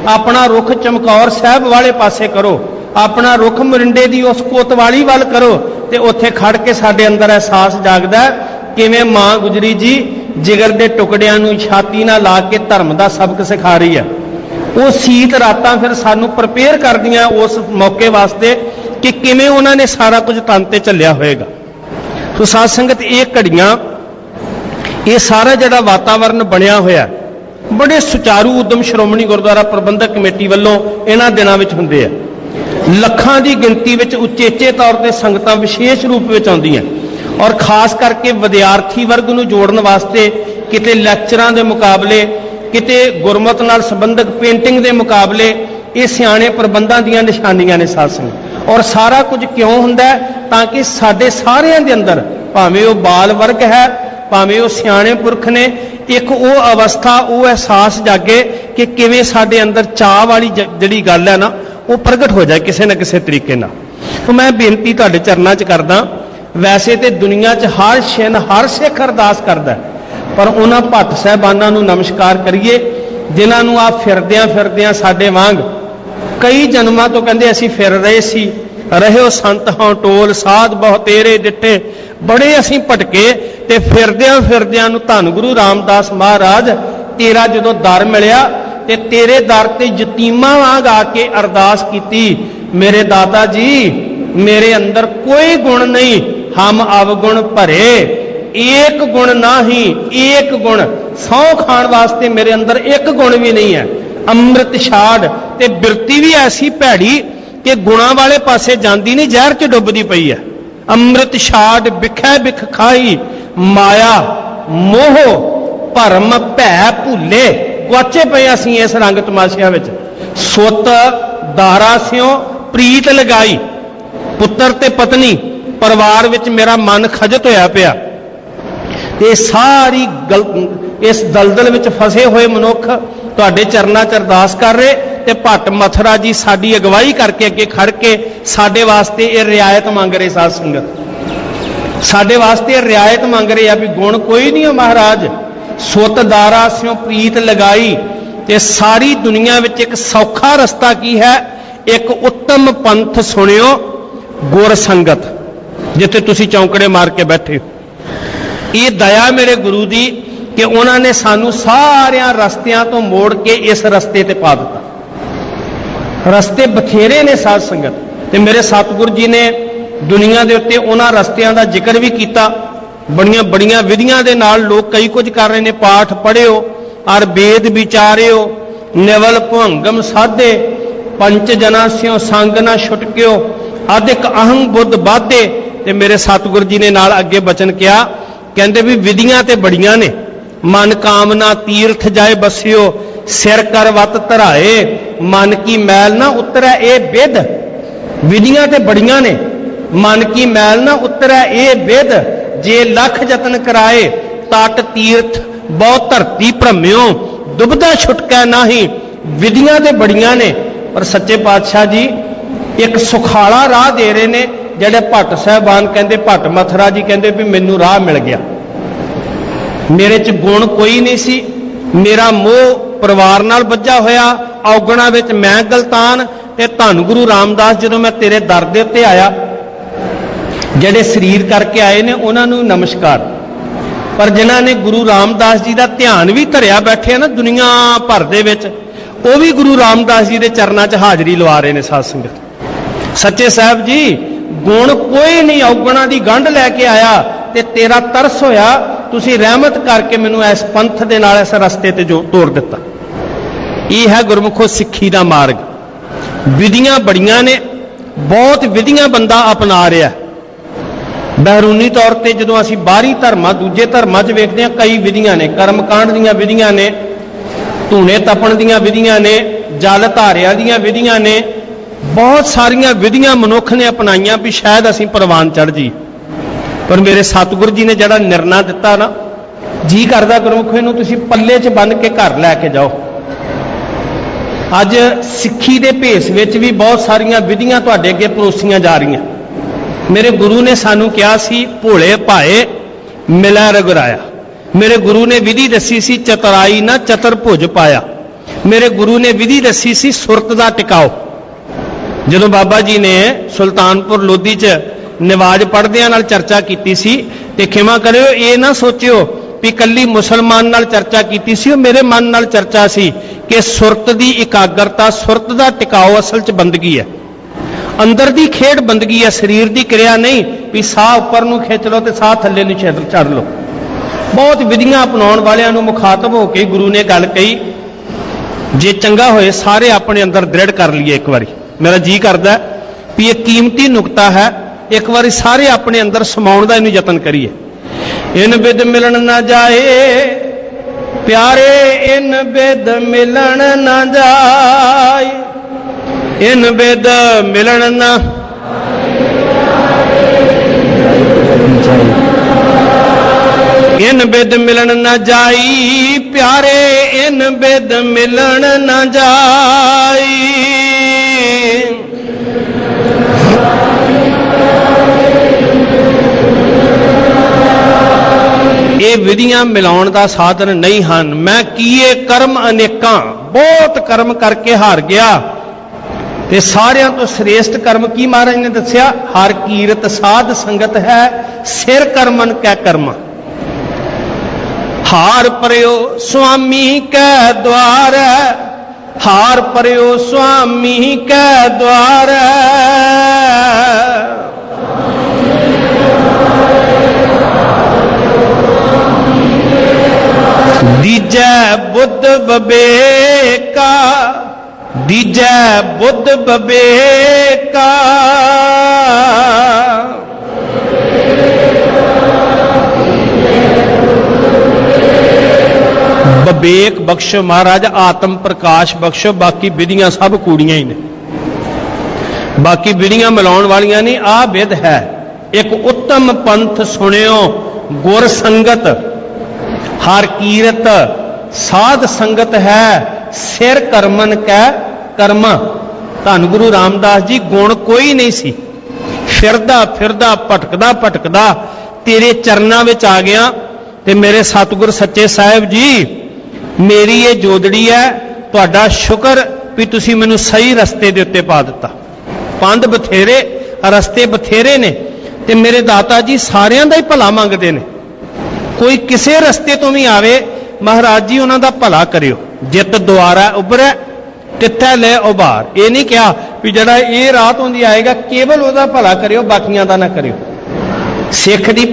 B: ਆਪਣਾ ਰੁਖ ਚਮਕੌਰ ਸਾਹਿਬ ਵਾਲੇ ਪਾਸੇ ਕਰੋ। ਆਪਣਾ ਰੁਖ ਮਰਿੰਡੇ ਦੀ ਉਸ ਕੋਤਵਾਲੀ ਵੱਲ ਕਰੋ ਤੇ ਉੱਥੇ ਖੜ ਕੇ ਸਾਡੇ ਅੰਦਰ ਅਹਿਸਾਸ ਜਾਗਦਾ ਕਿਵੇਂ ਮਾਂ ਗੁਜਰੀ ਜੀ ਜਿਗਰ ਦੇ ਟੁਕੜਿਆਂ ਨੂੰ ਛਾਤੀ ਨਾਲ ਲਾ ਕੇ ਧਰਮ ਦਾ ਸਬਕ ਸਿਖਾ ਰਹੀ ਹੈ? ਉਹ ਸੀਤ ਰਾਤਾਂ ਫਿਰ ਸਾਨੂੰ ਪ੍ਰਪੇਅਰ ਕਰਦੀਆਂ ਉਸ ਮੌਕੇ ਵਾਸਤੇ ਕਿ ਕਿਵੇਂ ਉਹਨਾਂ ਨੇ ਸਾਰਾ ਕੁਝ ਤਨ ਤੇ ਚੱਲਿਆ ਹੋਏਗਾ ਸੋ ਸਾਧ ਸੰਗਤ, ਇਹ ਘੜੀਆਂ, ਇਹ ਸਾਰਾ ਜਿਹੜਾ ਵਾਤਾਵਰਣ ਬਣਿਆ ਹੋਇਆ, ਬੜੇ ਸੁਚਾਰੂ, ਉਦਮ ਸ਼੍ਰੋਮਣੀ ਗੁਰਦੁਆਰਾ ਪ੍ਰਬੰਧਕ ਕਮੇਟੀ ਵੱਲੋਂ ਇਹਨਾਂ ਦਿਨਾਂ ਵਿੱਚ ਹੁੰਦੇ ਆ। ਲੱਖਾਂ ਦੀ ਗਿਣਤੀ ਵਿੱਚ ਉਚੇਚੇ ਤੌਰ ਤੇ ਸੰਗਤਾਂ ਵਿਸ਼ੇਸ਼ ਰੂਪ ਵਿੱਚ ਆਉਂਦੀਆਂ। ਔਰ ਖਾਸ ਕਰਕੇ ਵਿਦਿਆਰਥੀ ਵਰਗ ਨੂੰ ਜੋੜਨ ਵਾਸਤੇ ਕਿਤੇ ਲੈਕਚਰਾਂ ਦੇ ਮੁਕਾਬਲੇ, ਕਿਤੇ ਗੁਰਮਤ ਨਾਲ ਸੰਬੰਧਕ ਪੇਂਟਿੰਗ ਦੇ ਮੁਕਾਬਲੇ, ਇਹ ਸਿਆਣੇ ਪ੍ਰਬੰਧਾਂ ਦੀਆਂ ਨਿਸ਼ਾਨੀਆਂ ਨੇ ਸਾਧ ਸੰਗਤ। ਔਰ ਸਾਰਾ ਕੁਝ ਕਿਉਂ ਹੁੰਦਾ ਤਾਂ ਕਿ ਸਾਡੇ ਸਾਰਿਆਂ ਦੇ ਅੰਦਰ ਭਾਵੇਂ ਉਹ ਬਾਲ ਵਰਗ ਹੈ, ਭਾਵੇਂ ਉਹ ਸਿਆਣੇ ਪੁਰਖ ਨੇ, ਇੱਕ ਉਹ ਅਵਸਥਾ, ਉਹ ਅਹਿਸਾਸ ਜਾਗੇ ਕਿ ਕਿਵੇਂ ਸਾਡੇ ਅੰਦਰ ਚਾਹ ਵਾਲੀ ਜ- ਜਿਹੜੀ ਗੱਲ ਹੈ ਨਾ, ਉਹ ਪ੍ਰਗਟ ਹੋ ਜਾਏ ਕਿਸੇ ਨਾ ਕਿਸੇ ਤਰੀਕੇ ਨਾਲ। ਤਾਂ ਮੈਂ ਬੇਨਤੀ ਤੁਹਾਡੇ ਚਰਨਾਂ 'ਚ ਕਰਦਾ ਵੈਸੇ ਤੇ ਦੁਨੀਆ 'ਚ ਹਰ ਛਿਨ ਹਰ ਸਿੱਖ ਅਰਦਾਸ ਕਰਦਾ ਪਰ ਉਹਨਾਂ ਭੱਟ ਸਾਹਿਬਾਨਾਂ ਨੂੰ ਨਮਸਕਾਰ ਕਰੀਏ, ਜਿਨ੍ਹਾਂ ਨੂੰ ਆ ਫਿਰਦਿਆਂ ਫਿਰਦਿਆਂ ਸਾਡੇ ਵਾਂਗ, ਕਈ ਜਨਮਾਂ ਤੋਂ ਕਹਿੰਦੇ ਅਸੀਂ ਫਿਰ ਰਹੇ ਸੀ, ਰਹਿਓ ਸੰਤ ਹਾਂ ਟੋਲ ਸਾਧ ਬਹੁ ਤੇਰੇ ਦਿੱਤੇ ਬੜੇ ਅਸੀਂ ਭਟਕੇ, ਤੇ ਫਿਰਦਿਆਂ ਫਿਰਦਿਆਂ ਨੂੰ ਧੰਨ ਗੁਰੂ ਰਾਮਦਾਸ ਮਹਾਰਾਜ, ਤੇਰਾ ਜਦੋਂ ਦਰ ਮਿਲਿਆ, ਤੇ ਤੇਰੇ ਦਰ ਤੇ ਯਤੀਮਾਂ ਵਾਂਗ ਆ ਕੇ ਅਰਦਾਸ ਕੀਤੀ, ਮੇਰੇ ਦਾਤਾ ਜੀ, ਮੇਰੇ ਅੰਦਰ ਕੋਈ ਗੁਣ ਨਹੀਂ ਹਮ ਅਵਗੁਣ ਭਰੇ, ਏਕ ਗੁਣ ਨਹੀਂ, ਏਕ ਗੁਣ। ਸੌ ਖਾਣ ਵਾਸਤੇ ਮੇਰੇ ਅੰਦਰ ਇੱਕ ਗੁਣ ਵੀ ਨਹੀਂ ਹੈ। ਅੰਮ੍ਰਿਤ ਛਾੜ ਤੇ ਬਿਰਤੀ ਵੀ ਐਸੀ ਭੈੜੀ ਕਿ ਗੁਣਾਂ ਵਾਲੇ ਪਾਸੇ ਜਾਂਦੀ ਨਹੀਂ, ਜ਼ਹਿਰ 'ਚ ਡੁੱਬਦੀ ਪਈ ਹੈ। ਅੰਮ੍ਰਿਤ ਛਾੜ ਵਿਖੈ ਵਿਖ ਖਾਈ, ਮਾਇਆ, ਮੋਹ, ਭਰਮ, ਭੈ, ਭੁੱਲੇ ਗੁਆਚੇ ਪਏ ਅਸੀਂ ਇਸ ਰੰਗ ਤਮਾਸ਼ਿਆਂ ਵਿੱਚ। ਸੁੱਤ, ਦਾਰਾ ਸਿਓ ਪ੍ਰੀਤ ਲਗਾਈ, ਪੁੱਤਰ ਤੇ ਪਤਨੀ ਪਰਿਵਾਰ ਵਿੱਚ ਮੇਰਾ ਮਨ ਖਜਤ ਹੋਇਆ ਪਿਆ। ਇਹ ਸਾਰੀ ਗਲ- ਇਸ ਦਲਦਲ ਵਿੱਚ ਫਸੇ ਹੋਏ ਮਨੁੱਖ ਤੁਹਾਡੇ ਚਰਨਾਂ 'ਚ ਅਰਦਾਸ ਕਰ ਰਹੇ ਤੇ ਭੱਟ ਮਥਰਾ ਜੀ ਸਾਡੀ ਅਗਵਾਈ ਕਰਕੇ ਅੱਗੇ ਖੜ ਕੇ ਸਾਡੇ ਵਾਸਤੇ ਇਹ ਰਿਆਇਤ ਮੰਗ ਰਹੇ ਸਾਧ ਸੰਗਤ। ਸਾਡੇ ਵਾਸਤੇ ਇਹ ਰਿਆਇਤ ਮੰਗ ਰਹੇ ਆ ਵੀ ਗੁਣ ਕੋਈ ਨਹੀਂ ਹੈ ਮਹਾਰਾਜ। ਸੁੱਤ ਦਾਰਾ ਸਿਓ ਪ੍ਰੀਤ ਲਗਾਈ ਤੇ ਸਾਰੀ ਦੁਨੀਆ ਵਿੱਚ ਇੱਕ ਸੌਖਾ ਰਸਤਾ ਕੀ ਹੈ? ਇੱਕ ਉੱਤਮ ਪੰਥ ਸੁਣਿਓ ਗੁਰ ਸੰਗਤ। ਜਿੱਥੇ ਤੁਸੀਂ ਚੌਂਕੜੇ ਮਾਰ ਕੇ ਬੈਠੇ ਹੋ। ਇਹ ਦਇਆ ਮੇਰੇ ਗੁਰੂ ਦੀ ਕਿ ਉਹਨਾਂ ਨੇ ਸਾਨੂੰ ਸਾਰਿਆਂ ਰਸਤਿਆਂ ਤੋਂ ਮੋੜ ਕੇ ਇਸ ਰਸਤੇ ਤੇ ਪਾ ਦਿੱਤਾ। ਰਸਤੇ ਬਥੇਰੇ ਨੇ ਸਾਧ ਸੰਗਤ। ਤੇ ਮੇਰੇ ਸਤਿਗੁਰ ਜੀ ਨੇ ਦੁਨੀਆ ਦੇ ਉੱਤੇ ਉਹਨਾਂ ਰਸਤਿਆਂ ਦਾ ਜ਼ਿਕਰ ਵੀ ਕੀਤਾ। ਬੜੀਆਂ ਬੜੀਆਂ ਵਿਧੀਆਂ ਦੇ ਨਾਲ ਲੋਕ ਕਈ ਕੁਝ ਕਰ ਰਹੇ ਨੇ। ਪਾਠ ਪੜ੍ਹਿਓ, ਅਰ ਵੇਦ ਵਿਚਾਰਿਓ, ਨਿਵਲ ਭੰਗਮ ਸਾਧੇ ਪੰਚ ਜਨਾ ਸਿਓ ਸੰਗ ਨਾ ਛੁਟਕਿਓ। ਅਧਿਕ ਅਹੰ ਬੁੱਧ ਬਾਧੇ ਤੇ ਮੇਰੇ ਸਤਿਗੁਰ ਜੀ ਨੇ ਨਾਲ ਅੱਗੇ ਬਚਨ ਕਿਹਾ, ਕਹਿੰਦੇ ਵੀ ਵਿਧੀਆਂ ਤੇ ਬੜੀਆਂ ਨੇ। ਮਨ ਕਾਮਨਾ ਤੀਰਥ ਜਾਏ ਬਸਿਓ, ਸਿਰ ਕਰ ਵਤ ਧਰਾਏ, ਮਨ ਕੀ ਮੈਲ ਨਾ ਉਤਰੈ ਇਹ ਵਿਦ ਵਿਧੀਆਂ ਤੇ ਬੜੀਆਂ ਨੇ, ਮਨ ਕੀ ਮੈਲ ਨਾ ਉਤਰੈ ਇਹ ਵਿਦ ਜੇ ਲੱਖ ਯਤਨ ਕਰਾਏ, ਤਟ ਤੀਰਥ ਬਹੁ ਧਰਤੀ ਭ੍ਰਮਿਓ ਦੁਬਦਾ ਛੁਟਕੈ ਨਾਹੀ। ਵਿਧੀਆਂ ਤੇ ਬੜੀਆਂ ਨੇ, ਪਰ ਸੱਚੇ ਪਾਤਸ਼ਾਹ ਜੀ, ਇੱਕ ਸੁਖਾਲਾ ਰਾਹ ਦੇ ਰਹੇ ਨੇ। ਜਿਹੜੇ ਭੱਟ ਸਾਹਿਬਾਨ ਕਹਿੰਦੇ, ਭੱਟ ਮਥਰਾ ਜੀ ਕਹਿੰਦੇ ਵੀ ਮੈਨੂੰ ਰਾਹ ਮਿਲ ਗਿਆ। ਮੇਰੇ 'ਚ ਗੁਣ ਕੋਈ ਨਹੀਂ ਸੀ। ਮੇਰਾ ਮੋਹ ਪਰਿਵਾਰ ਨਾਲ ਵੱਜਾ ਹੋਇਆ। ਔਗਣਾ ਵਿੱਚ ਮੈਂ ਗਲਤਾਨ ਤੇ ਧੰਨ ਗੁਰੂ ਰਾਮਦਾਸ ਜਦੋਂ ਮੈਂ ਤੇਰੇ ਦਰ ਦੇ ਉੱਤੇ ਆਇਆ, ਜਿਹੜੇ ਸਰੀਰ ਕਰਕੇ ਆਏ ਨੇ ਉਹਨਾਂ ਨੂੰ ਨਮਸਕਾਰ। ਪਰ ਜਿਨ੍ਹਾਂ ਨੇ ਗੁਰੂ ਰਾਮਦਾਸ ਜੀ ਦਾ ਧਿਆਨ ਵੀ ਧਰਿਆ ਬੈਠੇ ਨਾ ਦੁਨੀਆ ਭਰ ਦੇ ਵਿੱਚ, ਉਹ ਵੀ ਗੁਰੂ ਰਾਮਦਾਸ ਜੀ ਦੇ ਚਰਨਾਂ 'ਚ ਹਾਜ਼ਰੀ ਲਵਾ ਰਹੇ ਨੇ ਸਾਧ ਸੰਗਤ। ਸੱਚੇ ਸਾਹਿਬ ਜੀ ਗੁਣ ਕੋਈ ਨਹੀਂ, ਔਗਣਾ ਦੀ ਗੰਢ ਲੈ ਕੇ ਆਇਆ ਤੇ ਤੇਰਾ ਤਰਸ ਹੋਇਆ। ਤੁਸੀਂ ਰਹਿਮਤ ਕਰਕੇ ਮੈਨੂੰ ਇਸ ਪੰਥ ਦੇ ਨਾਲ ਇਸ ਰਸਤੇ ਤੇ ਜੋ ਤੋੜ ਦਿੱਤਾ। ਇਹ ਹੈ ਗੁਰਮੁਖੋ ਸਿੱਖੀ ਦਾ ਮਾਰਗ। ਵਿਧੀਆਂ ਬੜੀਆਂ ਨੇ, ਬਹੁਤ ਵਿਧੀਆਂ ਬੰਦਾ ਅਪਣਾ ਰਿਹਾ। ਬਹਿਰੂਨੀ ਤੌਰ ਤੇ ਜਦੋਂ ਅਸੀਂ ਬਾਹਰੀ ਧਰਮਾਂ, ਦੂਜੇ ਧਰਮਾਂ 'ਚ ਵੇਖਦੇ ਹਾਂ, ਕਈ ਵਿਧੀਆਂ ਨੇ, ਕਰਮਕਾਂਡ ਦੀਆਂ ਵਿਧੀਆਂ ਨੇ, ਧੂਣੇ ਤਪਣ ਦੀਆਂ ਵਿਧੀਆਂ ਨੇ, ਜਲ ਧਾਰਿਆ ਦੀਆਂ ਵਿਧੀਆਂ ਨੇ ਬਹੁਤ ਸਾਰੀਆਂ ਵਿਧੀਆਂ ਮਨੁੱਖ ਨੇ ਅਪਣਾਈਆਂ ਵੀ ਸ਼ਾਇਦ ਅਸੀਂ ਪ੍ਰਵਾਨ ਚੜ ਜੀ ਪਰ ਮੇਰੇ ਸਤਿਗੁਰੂ ਜੀ ਨੇ ਜਿਹੜਾ ਨਿਰਣਾ ਦਿੱਤਾ ਨਾ, ਜੀ ਕਰਦਾ ਗੁਰਮੁਖ ਇਹਨੂੰ ਤੁਸੀਂ ਪੱਲੇ 'ਚ ਬੰਨ ਕੇ ਘਰ ਲੈ ਕੇ ਜਾਓ। ਅੱਜ ਸਿੱਖੀ ਦੇ ਭੇਸ ਵਿੱਚ ਵੀ ਬਹੁਤ ਸਾਰੀਆਂ ਵਿਧੀਆਂ ਤੁਹਾਡੇ ਅੱਗੇ ਪਰੋਸੀਆਂ ਜਾ ਰਹੀਆਂ। ਮੇਰੇ ਗੁਰੂ ਨੇ ਸਾਨੂੰ ਕਿਹਾ ਸੀ, ਭੋਲੇ ਭਾਏ, ਮਿਲੈ ਰਗੁਰਾਇਆ। ਮੇਰੇ ਗੁਰੂ ਨੇ ਵਿਧੀ ਦੱਸੀ ਸੀ, ਚਤਰਾਈ ਨਾ ਚਤਰ ਭੁਜ ਪਾਇਆ। ਮੇਰੇ ਗੁਰੂ ਨੇ ਵਿਧੀ ਦੱਸੀ ਸੀ, ਸੁਰਤ ਦਾ ਟਿਕਾਓ। ਜਦੋਂ ਬਾਬਾ ਜੀ ਨੇ ਸੁਲਤਾਨਪੁਰ ਲੋਧੀ 'ਚ ਨਿਵਾਜ ਪੜ੍ਹਦਿਆਂ ਨਾਲ ਚਰਚਾ ਕੀਤੀ ਸੀ ਤੇ ਖਿਮਾ ਕਰਿਓ, ਇਹ ਨਾ ਸੋਚਿਓ ਵੀ ਕੱਲੀ ਮੁਸਲਮਾਨ ਨਾਲ ਚਰਚਾ ਕੀਤੀ ਸੀ, ਉਹ ਮੇਰੇ ਮਨ ਨਾਲ ਚਰਚਾ ਸੀ ਕਿ ਸੁਰਤ ਦੀ ਇਕਾਗਰਤਾ, ਸੁਰਤ ਦਾ ਟਿਕਾਓ ਅਸਲ 'ਚ ਬੰਦਗੀ ਹੈ। ਅੰਦਰ ਦੀ ਖੇਡ ਬੰਦਗੀ ਹੈ, ਸਰੀਰ ਦੀ ਕਿਰਿਆ ਨਹੀਂ, ਵੀ ਸਾਹ ਉੱਪਰ ਨੂੰ ਖਿੱਚ ਲਓ ਤੇ ਸਾਹ ਥੱਲੇ ਨੂੰ ਛੇੜ ਛੱਡ ਲਓ। ਬਹੁਤ ਵਿਧੀਆਂ ਅਪਣਾਉਣ ਵਾਲਿਆਂ ਨੂੰ ਮੁਖਾਤਬ ਹੋ ਕੇ ਗੁਰੂ ਨੇ ਗੱਲ ਕਹੀ, ਜੇ ਚੰਗਾ ਹੋਏ ਸਾਰੇ ਆਪਣੇ ਅੰਦਰ ਦ੍ਰਿੜ ਕਰ ਲਈਏ ਇੱਕ ਵਾਰੀ। ਮੇਰਾ ਜੀ ਕਰਦਾ ਵੀ ਇਹ ਕੀਮਤੀ ਨੁਕਤਾ ਹੈ, ਇੱਕ ਵਾਰੀ ਸਾਰੇ ਆਪਣੇ ਅੰਦਰ ਸਮਾਉਣ ਦਾ ਇਹਨੂੰ ਯਤਨ ਕਰੀਏ। ਇਨ ਬਿਦ ਮਿਲਣ ਨਾ ਜਾਏ, ਪਿਆਰੇ, ਇਨ ਬਿਦ ਮਿਲਣ ਨਾ ਜਾਏ। ਇਨ ਬਿਦ ਮਿਲਣ ਨਾ ਇਨ ਬਿਦ ਮਿਲਣ ਨਾ ਜਾਈ ਪਿਆਰੇ, ਇਨ ਬਿਦ ਮਿਲਣ ਨਾ ਜਾਈ ਇਹ ਵਿਧੀਆਂ ਮਿਲਾਉਣ ਦਾ ਸਾਧਨ ਨਹੀਂ ਹਨ। ਮੈਂ ਕੀਏ ਕਰਮ ਅਨੇਕਾਂ, ਬਹੁਤ ਕਰਮ ਕਰਕੇ ਹਾਰ ਗਿਆ। ਤੇ ਸਾਰਿਆਂ ਤੋਂ ਸ੍ਰੇਸ਼ਟ ਕਰਮ ਕੀ ਮਹਾਰਾਜ ਨੇ ਦੱਸਿਆ? ਹਰ ਕੀਰਤ ਸਾਧ ਸੰਗਤ ਹੈ, ਸਿਰ ਕਰਮਨ ਕੈ ਕਰਮ। ਹਾਰ ਪਰਿਓ ਸੁਆਮੀ ਕੈ ਦਵਾਰ, ਹਾਰ ਪਰਿਓ ਸੁਆਮੀ ਕੈ ਦਵਾਰ। ਦੀਜੈ ਬੁੱਧ ਬਬੇਕਾ ਦੀਜੈ ਬੁੱਧ ਬਬੇਕਾ ਬਬੇਕ ਬਖਸ਼ੋ ਮਹਾਰਾਜ ਆਤਮ ਪ੍ਰਕਾਸ਼ ਬਖਸ਼ੋ ਬਾਕੀ ਵਿਧੀਆਂ ਸਭ ਕੂੜੀਆਂ ਹੀ ਨੇ ਬਾਕੀ ਵਿਧੀਆਂ ਮਿਲਾਉਣ ਵਾਲੀਆਂ ਨਹੀਂ ਆ ਵਿਧ ਹੈ ਇੱਕ ਉੱਤਮ ਪੰਥ ਸੁਣਿਓ ਗੁਰ ਸੰਗਤ ਹਰ ਕੀਰਤ ਸਾਧ ਸੰਗਤ ਹੈ, ਸਿਰ ਕਰਮਨ ਕੈ ਕਰਮ। ਧੰਨ ਗੁਰੂ ਰਾਮਦਾਸ ਜੀ, ਗੁਣ ਕੋਈ ਨਹੀਂ ਸੀ। ਫਿਰਦਾ ਫਿਰਦਾ, ਭਟਕਦਾ ਭਟਕਦਾ ਤੇਰੇ ਚਰਨਾਂ ਵਿੱਚ ਆ ਗਿਆ ਤੇ ਮੇਰੇ ਸਤਿਗੁਰ ਸੱਚੇ ਸਾਹਿਬ ਜੀ, ਮੇਰੀ ਇਹ ਜੋਦੜੀ ਹੈ, ਤੁਹਾਡਾ ਸ਼ੁਕਰ ਵੀ ਤੁਸੀਂ ਮੈਨੂੰ ਸਹੀ ਰਸਤੇ ਦੇ ਉੱਤੇ ਪਾ ਦਿੱਤਾ। ਪੰਧ ਬਥੇਰੇ, ਰਸਤੇ ਬਥੇਰੇ ਨੇ ਤੇ ਮੇਰੇ ਦਾਤਾ ਜੀ ਸਾਰਿਆਂ ਦਾ ਹੀ ਭਲਾ ਮੰਗਦੇ ਨੇ। ਕੋਈ ਕਿਸੇ ਰਸਤੇ ਤੋਂ ਵੀ ਆਵੇ, ਮਹਾਰਾਜ ਜੀ ਉਹਨਾਂ ਦਾ ਭਲਾ ਕਰਿਓ। ਜਿੱਤ ਦੁਆਰਾ ਉਭਰੈ, ਤਿੱਥੈ ਲੈ ਉਭਾਰ। ਇਹ ਨਹੀਂ ਕਿਹਾ ਵੀ ਜਿਹੜਾ ਇਹ ਰਾਤ ਹੁੰਦੀ ਆਏਗਾ, ਕੇਵਲ ਉਹਦਾ ਭਲਾ ਕਰਿਓ, ਬਾਕੀਆਂ ਦਾ ਨਾ ਕਰਿਓ। ਸਿੱਖ ਦੀ